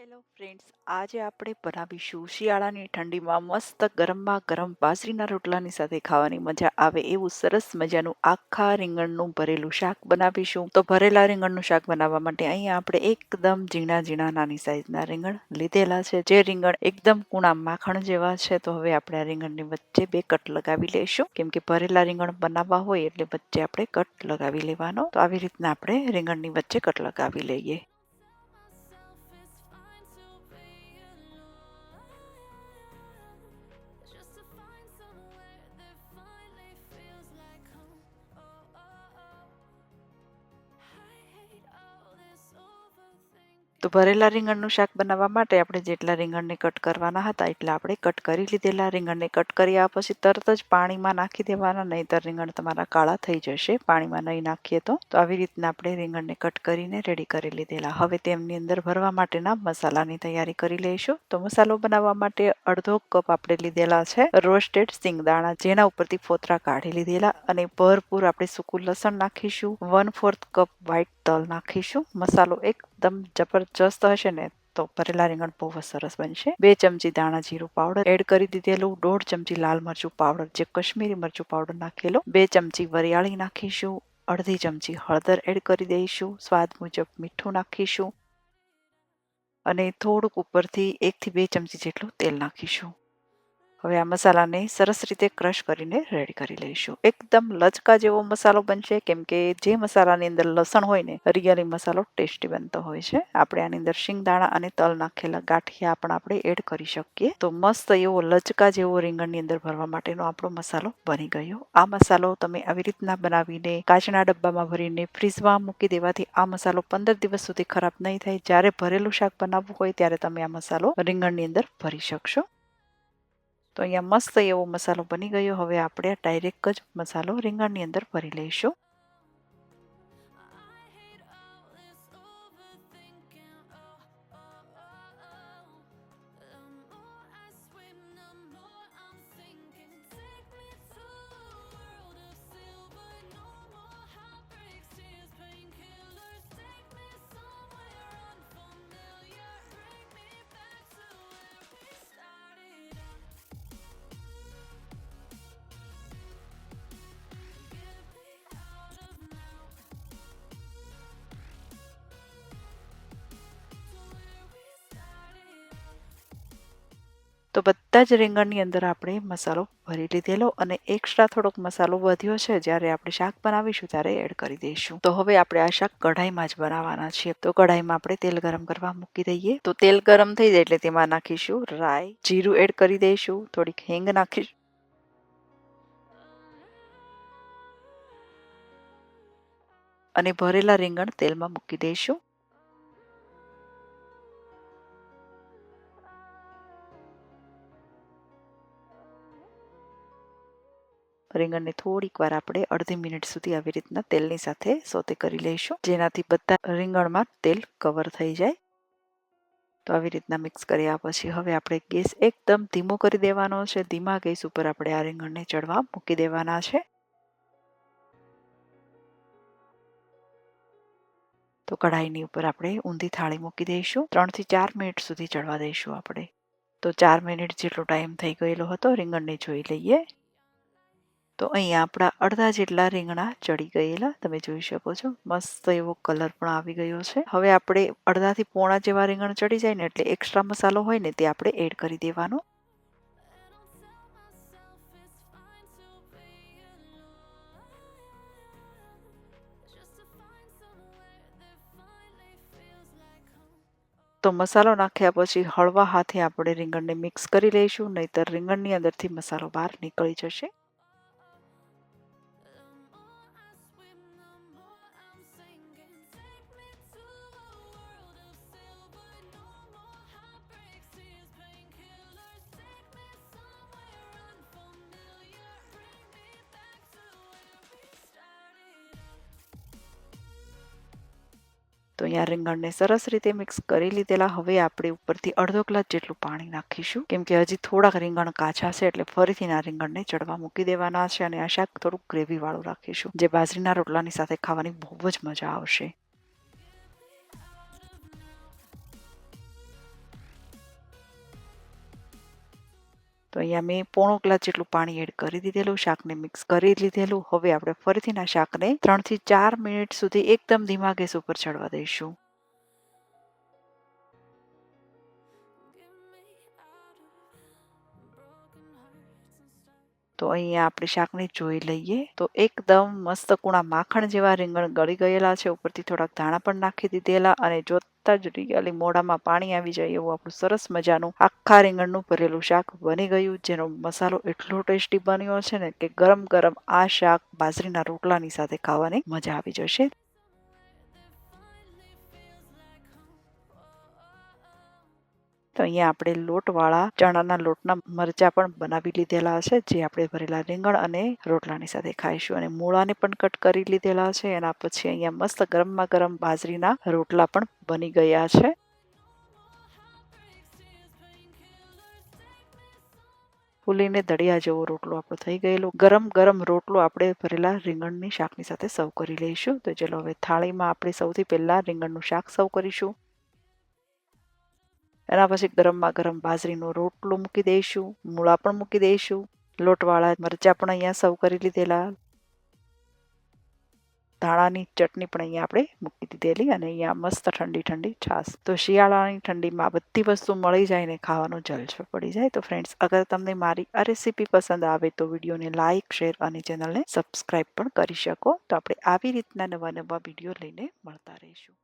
Hello friends આજે આપણે બનાવીશું શિયાળાની ઠંડીમાં મસ્ત ગરમમાં ગરમ બાજરીના રોટલાની સાથે ખાવાની મજા આવે એવું સરસ મજાનું આખા રીંગણનું ભરેલું શાક બનાવીશું. તો ભરેલા રીંગણનું શાક બનાવવા માટે અહીંયા આપણે એકદમ ઝીણા ઝીણા નાની સાઈઝના રીંગણ લીધેલા છે. જે રીંગણ એકદમ કૂણા માખણ જેવા છે, તો હવે આપણે આ રીંગણની વચ્ચે બે કટ લગાવી લઈશું કેમ કે ભરેલા રીંગણ બનાવવા હોય એટલે વચ્ચે આપણે કટ લગાવી લેવાનો. તો આવી રીતના આપણે રીંગણની વચ્ચે કટ લગાવી લઈએ. તો ભરેલા રીંગણનું શાક બનાવવા માટે આપણે જેટલા રીંગણને કટ કરવાના હતા એટલા આપણે કટ કરી લીધેલા. રીંગણને કટ કર્યા પછી તરત જ પાણીમાં નાખી દેવાના, નહીંતર રીંગણ તમારા કાળા થઈ જશે. પાણીમાં નહીં નાખીએ તો. તો આવી રીતના આપણે રીંગણને કટ કરીને રેડી કરી લીધેલા. હવે તેમની અંદર ભરવા માટેના મસાલાની તૈયારી કરી લઈશું. તો મસાલો બનાવવા માટે અડધો કપ આપણે લીધેલા છે રોસ્ટેડ સિંગદાણા, જેના ઉપરથી ફોતરા કાઢી લીધેલા અને ભરપૂર આપણે સૂકું લસણ નાખીશું. વન ફોર્થ કપ વ્હાઈટ તલ નાખીશું. મસાલો એકદમ જબરજસ્ત હશે ને, તો ભરેલા રીંગણ બહુ સરસ બનશે. બે ચમચી દાણા જીરું પાવડર એડ કરી દીધેલું, દોઢ ચમચી લાલ મરચું પાવડર જે કશ્મીરી મરચું પાવડર નાખેલો, બે ચમચી વરિયાળી નાખીશું, અડધી ચમચી હળદર એડ કરી દઈશું, સ્વાદ મુજબ મીઠું નાખીશું અને થોડુંક ઉપરથી એકથી બે ચમચી જેટલું તેલ નાખીશું. હવે આ મસાલાને સરસ રીતે ક્રશ કરીને રેડી કરી લઈશું. એકદમ લચકા જેવો મસાલો બનશે, કેમ કે જે મસાલાની અંદર લસણ હોય ને રિયલી મસાલો ટેસ્ટી બનતો હોય છે. આપણે આની અંદર શિંગદાણા અને તલ નાખેલા ગાંઠિયા પણ આપણે એડ કરી શકીએ. તો મસ્ત એવો લચકા જેવો રીંગણની અંદર ભરવા માટેનો આપણો મસાલો બની ગયો. આ મસાલો તમે આવી રીતના બનાવીને કાચના ડબ્બામાં ભરીને ફ્રીઝમાં મૂકી દેવાથી આ મસાલો પંદર દિવસ સુધી ખરાબ નહીં થાય. જ્યારે ભરેલું શાક બનાવવું હોય ત્યારે તમે આ મસાલો રીંગણની અંદર ભરી શકશો. તો અહીંયા મસ્ત એવો મસાલો બની ગયો. હવે આપણે ડાયરેક્ટ જ મસાલો રીંગણની અંદર ભરી લઈશું. તો બધા જ રીંગણની અંદર આપણે મસાલો ભરી લીધેલો અને એક્સ્ટ્રા થોડોક મસાલો વધ્યો છે. જ્યારે આપણે શાક બનાવીશું ત્યારે એડ કરી દઈશું. તો હવે આપણે આ શાક કઢાઈમાં જ બનાવવાના છીએ. તો કઢાઈમાં આપણે તેલ ગરમ કરવા મૂકી દઈએ. તો તેલ ગરમ થઈ જાય એટલે તેમાં નાખીશું રાઈ. જીરું એડ કરી દઈશું. થોડીક હિંગ નાખીશું અને ભરેલા રીંગણ તેલમાં મૂકી દઈશું. રીંગણને થોડીક વાર આપણે અડધી મિનિટ સુધી આવી રીતના તેલની સાથે સોતે કરી લઈશું. જેનાથી બધા રીંગણમાં તેલ કવર થઈ જાય. તો આવી રીતના મિક્સ કર્યા પછી હવે આપણે ગેસ એકદમ ધીમો કરી દેવાનો છે. ધીમા ગેસ ઉપર આપણે આ રીંગણને ચડવા મૂકી દેવાના છે. તો કઢાઈની ઉપર આપણે ઊંધી થાળી મૂકી દઈશું. ત્રણથી ચાર મિનિટ સુધી ચડવા દઈશું આપણે. તો ચાર મિનિટ જેટલો ટાઈમ થઈ ગયેલો હતો, રીંગણને જોઈ લઈએ. તો અહીંયા આપણા અડધા જેટલા રીંગણા ચડી ગયેલા, તમે જોઈ શકો છો. મસ્ત એવો કલર પણ આવી ગયો છે. હવે આપણે અડધાથી પોણા જેવા રીંગણ ચડી જાય ને એટલે એક્સ્ટ્રા મસાલો હોય ને તે આપણે એડ કરી દેવાનો. તો મસાલો નાખ્યા પછી હળવા હાથે આપણે રીંગણને મિક્સ કરી લઈશું, નહીતર રીંગણની અંદરથી મસાલો બહાર નીકળી જશે. અહીંયા રીંગણને સરસ રીતે મિક્સ કરી લીધેલા. હવે આપણે ઉપરથી અડધો ગ્લાસ જેટલું પાણી નાખીશું. કેમ કે હજી થોડાક રીંગણ કાચા છે એટલે ફરીથી આ રીંગણને ચડવા મૂકી દેવાના છે અને આ શાક થોડુંક ગ્રેવી વાળું રાખીશું. જે બાજરીના રોટલાની સાથે ખાવાની બહુ જ મજા આવશે. તો અહીંયા મેં પોણો ગ્લાસ જેટલું પાણી એડ કરી દીધેલું, શાકને મિક્સ કરી લીધેલું. હવે આપણે ફરીથી ના શાકને ત્રણથી ચાર મિનિટ સુધી એકદમ ધીમા ગેસ ઉપર ચડવા દઈશું. તો અહીંયા આપણે શાકને જોઈ લઈએ. તો એકદમ મસ્ત કુણા માખણ જેવા રીંગણ ગળી ગયેલા છે. ઉપરથી થોડાક ધાણા પણ નાખી દીધેલા અને જોતા જ રિયલી મોઢામાં પાણી આવી જાય એવું આપણું સરસ મજાનું આખા રીંગણનું ભરેલું શાક બની ગયું. જેનો મસાલો એટલો ટેસ્ટી બન્યો છે ને કે ગરમ ગરમ આ શાક બાજરીના રોટલાની સાથે ખાવાની મજા આવી જશે. તો અહીંયા આપણે લોટવાળા, ચણાના લોટના મરચા પણ બનાવી લીધેલા છે, જે આપણે ભરેલા રીંગણ અને રોટલાની સાથે ખાઈશું. અને મૂળાને પણ કટ કરી લીધેલા છે, એના પછી અહીંયા મસ્ત ગરમમાં ગરમ બાજરીના રોટલા પણ બની ગયા છે. ફૂલીને દળિયા જેવો રોટલો આપણો થઈ ગયેલો. ગરમ ગરમ રોટલો આપણે ભરેલા રીંગણની શાકની સાથે સર્વ કરી લઈશું. તો ચલો હવે થાળીમાં આપણે સૌથી પહેલા રીંગણનું શાક સર્વ કરીશું. એના પછી ગરમમાં ગરમ બાજરીનો રોટલો મૂકી દઈશું, મૂળા પણ મૂકી દઈશું, લોટવાળા મરચા પણ અહીંયા સર્વ કરી લીધેલા. ધાણાની ચટણી પણ અહીંયા આપણે મૂકી દીધેલી અને અહીંયા મસ્ત ઠંડી ઠંડી છાશ. તો શિયાળાની ઠંડીમાં બધી વસ્તુ મળી જાય ને ખાવાનું જલસો પડી જાય. તો ફ્રેન્ડ્સ અગર તમને મારી આ રેસીપી પસંદ આવે તો વિડીયોને લાઇક શેર અને ચેનલને સબસ્ક્રાઇબ પણ કરી શકો. તો આપણે આવી રીતના નવા નવા વીડિયો લઈને મળતા રહીશું.